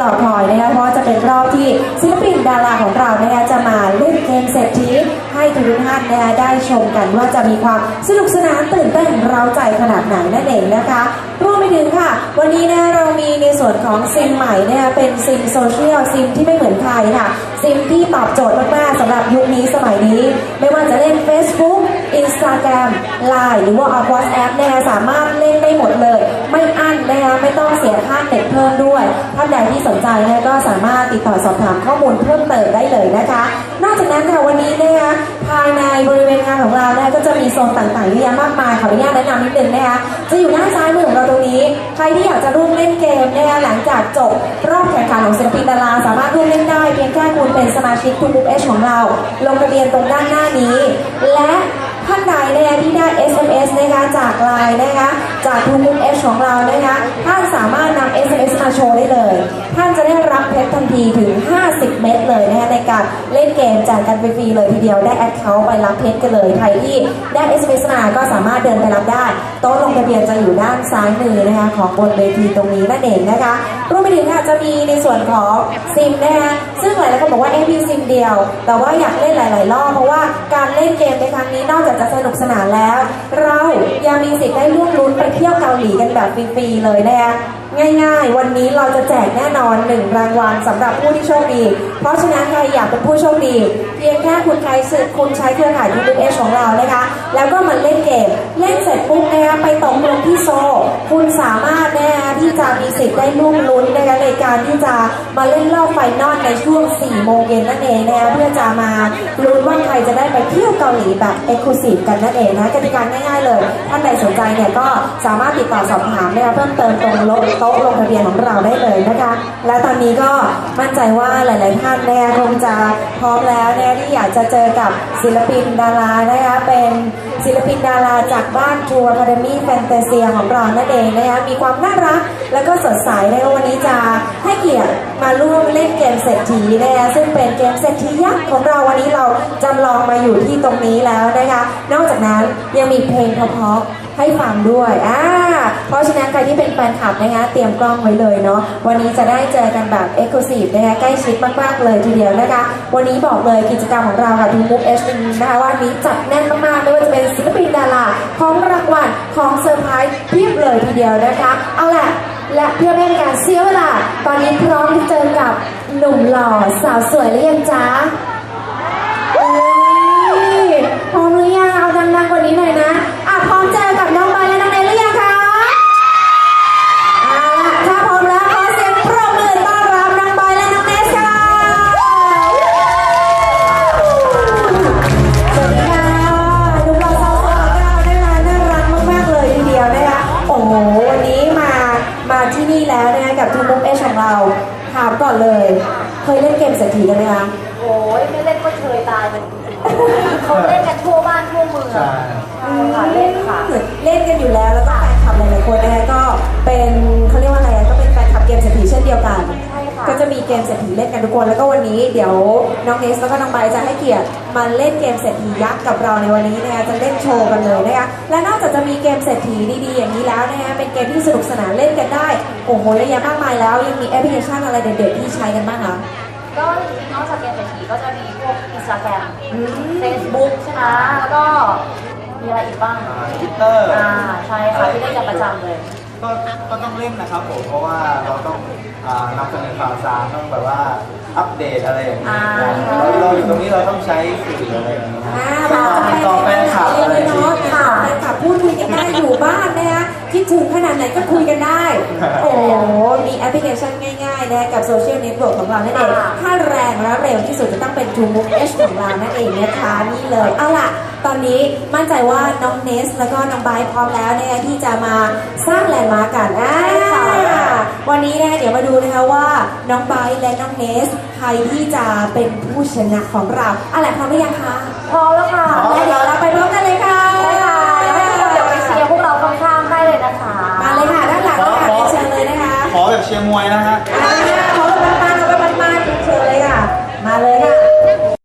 รอคอยนะคะเพราะจะเป็นรอบที่ศิลปินดาราของเรานะคะจะมาเล่นเกมเศรษฐีให้ทุกท่านนะคะได้ชมกันว่าจะมีความสนุกสนานตื่นเต้นเร้าใจขนาดไหนนั่นเองนะคะรวมไปถึงค่ะ วันนี้นะเรามีในส่วนของซิมใหม่นะคะเป็นซิมโซเชียลซิมที่ไม่เหมือนใครค่ะ ซิมที่ตอบโจทย์มากๆสำหรับยุคนี้สมัยนี้ ไม่ว่าจะเล่น Facebook Instagram Line หรือว่า WhatsApp นะคะสามารถเล่นได้หมดเลย ไม่านใดที่สนใจนะก็สามารถติดต่อสอบถามข้อมูลเพิ่มเติมได้เลยนะคะ นอกจากนั้นค่ะวันนี้นะคะภายในบริเวณงานของเรานะก็จะมีโซนต่างๆเยอะแยะมากมายขออนุญาตแนะนำนิดนึงนะคะจะอยู่ด้านซ้ายมือของเราตรงนี้ ใครที่อยากจะร่วมเล่นเกมนะคะหลังจากจบรอบแข่งขันของศิลปินดาราสามารถร่วมเล่นได้เพียงแค่คุณเป็นสมาชิกทูบุ๊กเอชของเรา ลงทะเบียนตรงด้านหน้านี้ และท่านใดนะคะที่ได้ SMS นะคะจากไลน์นะคะ จากทูบุ๊กเอชของเรานะคะ ท่านสามารถนำ SMS มาโชว์ได้เลย ท่านจะได้รับเพชรทันทีถึง 50 เม็ดเลยนะคะในการเล่นเกมแจกกันฟรีๆเลยทีเดียวได้แอดเคาท์ไปรับเพชรกันเลย ใครที่ได้ SMS มาก็สามารถเดินไปรับได้ โต๊ะลงทะเบียนจะอยู่ด้านซ้ายมือนะคะของบนเวทีตรงนี้นั่นเองนะคะรวมไปถึงค่ะจะมีในส่วนของซิมนะคะซึ่งหลายๆคนบอกว่าเอ๊ะมีซิมเดียว แต่ว่าอยากเล่นหลาย ๆ รอบเพราะว่าการเล่นเกมในครั้งนี้นอกจากจะสนุกสนานแล้ว เรายังมีีสิทธิ์ได้ร่วมลุ้นไปเที่ยวเกาหลีกันแบบฟรีๆเลยนะคะง่าย ๆ วันนี้เราจะแจกแน่นอนหนึ่งรางวัลสำหรับผู้ที่โชคดี เพราะฉะนั้นใครอยากเป็นผู้โชคดี เพียงแค่คุณใช้คุณใช้เครือข่ายทูบเอชของเรานะคะ แล้วก็มาเล่นเกม เล่นเสร็จปุ๊บ คุณสามารถนะคะที่จะมีสิทธิ์ได้ร่วมลุ้นนะคะในการที่จะมาเล่นรอบไฟนอลในช่วง 4 โมงเย็นนั่นเองนะคะเพื่อจะมาลุ้นว่าใครจะได้ไปเที่ยวเกาหลีแบบเอ็กซ์คลูซีฟกันนั่นเองนะกติกาง่ายๆเลย ท่านใดสนใจเนี่ยก็สามารถติดต่อสอบถามนะคะเพิ่มเติมตรงโต๊ะลงทะเบียนของเราได้เลยนะคะ และตอนนี้ก็มั่นใจว่าหลาย ๆ ท่านเนี่ยคงจะพร้อมแล้วเนี่ยที่อยากจะเจอกับศิลปินดารานะคะเป็น ศิลปินดาราจากบ้านทัวร์พาเดมี่แฟนตาเซียของเรานั่นเองนะคะมีความน่ารักแล้วก็สดใสนะคะวันนี้จะให้เกียรติมาร่วมเล่นเกมเศรษฐีนะคะซึ่งเป็นเกมเศรษฐียักษ์ของเราวันนี้เราจำลองมาอยู่ที่ตรงนี้แล้วนะคะนอกจากนั้นยังมีเพลงเพราะๆให้ฟังด้วยอ่า เพราะฉะนั้นใครที่เป็นแฟนคลับนะคะเตรียมกล้องไว้เลยเนาะวันนี้จะได้เจอกันแบบเอ็กซ์คลูซีฟนะคะใกล้ชิดมากๆเลยทีเดียวนะคะ วันนี้บอกเลยกิจกรรมของเราค่ะทูมุกเอชนะคะว่านี้จัดแน่นมากๆไม่ว่าจะเป็นศิลปินดาราของรางวัลของเซอร์ไพรส์เพียบเลยทีเดียวนะคะ เอาล่ะและเพื่อไม่ให้การเสียเวลา ตอนนี้พร้อมที่เจอกับหนุ่มหล่อสาวสวยหรือยังจ๊ะ อนเลย เคยเล่นเกมเศรษฐีกันไหมคะโอ้ยไม่เล่นก็เคยตายมันเขาเล่นกันทั่วบ้านทั่วเมืองใช่ค่ะเล่นค่ะ เล่นกันอยู่แล้วแล้วก็แฟนคลับหลายๆคนนะคะก็ กันทุกคนแล้วก็วันนี้เดี๋ยวน้องเนสแล้วก็น้องไบร์ทจะให้เกียรติมาเล่นเกมเศรษฐียักษ์กับเราในวันนี้นะคะจะเล่นโชว์กันเลยนะคะและนอกจากจะมีเกมเศรษฐีดีๆอย่างนี้แล้วนะคะเป็นเกมที่สนุกสนานเล่นกันได้โอ้โหเยอะแยะมากมายแล้วยังมีแอปพลิเคชันอะไรเด็ดๆที่ใช้กันบ้างคะก็นอกจากเกมเศรษฐีก็จะมีพวกอินสตาแกรมอืมเฟซบุ๊กใช่ไหมแล้วก็มีอะไรอีกบ้างทวิตเตอร์อ่าใช่ค่ะที่เล่นกันประจำเลย ก็ก็ต้องเล่นนะครับผมเพราะว่าเราต้องอ่านำเสนอข่าวสารต้องแบบว่าอัปเดตอะไรอย่างเงี้ยอ่าเราเราอยู่ตรงนี้เราต้องใช้สื่ออะไรอย่างเงี้ยอ่าติดต่อแฟนคลับอะไรอย่างเนาะเงี้ยค่ะแฟนคลับพูดคุยกันได้อยู่บ้านนะคะคิดถึงขนาดไหนก็คุยกันได้ โอ้โหมีแอปพลิเคชันง่ายๆนะกับโซเชียลเน็ตเวิร์กของเรานั่นเองค่ะถ้าแรงและเร็วที่สุดจะต้องเป็น True Move H ของเรานั่นเองนะคะนี่เลยเอาล่ะ ตอนนี้มั่นใจว่าน้องเนส แล้วก็น้องไบพร้อมแล้วนะคะที่จะมาสร้างแลนด์มาร์กกันอ่วันนี้นะคะเดี๋ยวมาดูนะคะว่าน้องไบและน้องเนส ใครที่จะเป็นผู้ชนะของเราอะไรพร้อมหรือยังคะพร้อมแล้วค่ะแล้วเดี๋ยวเราไปร่วมกันเลยค่ะได้ล้วให้กไปเชียร์พวกเราข้างๆได้เลยนะคะมาเลยค่ะด้านหลังนยคะเชิญเลยนะคะขอแบบเชียร์มวยนะฮะขอแบบมันๆขอแบบมันๆเชิญเลยค่ะมาเลย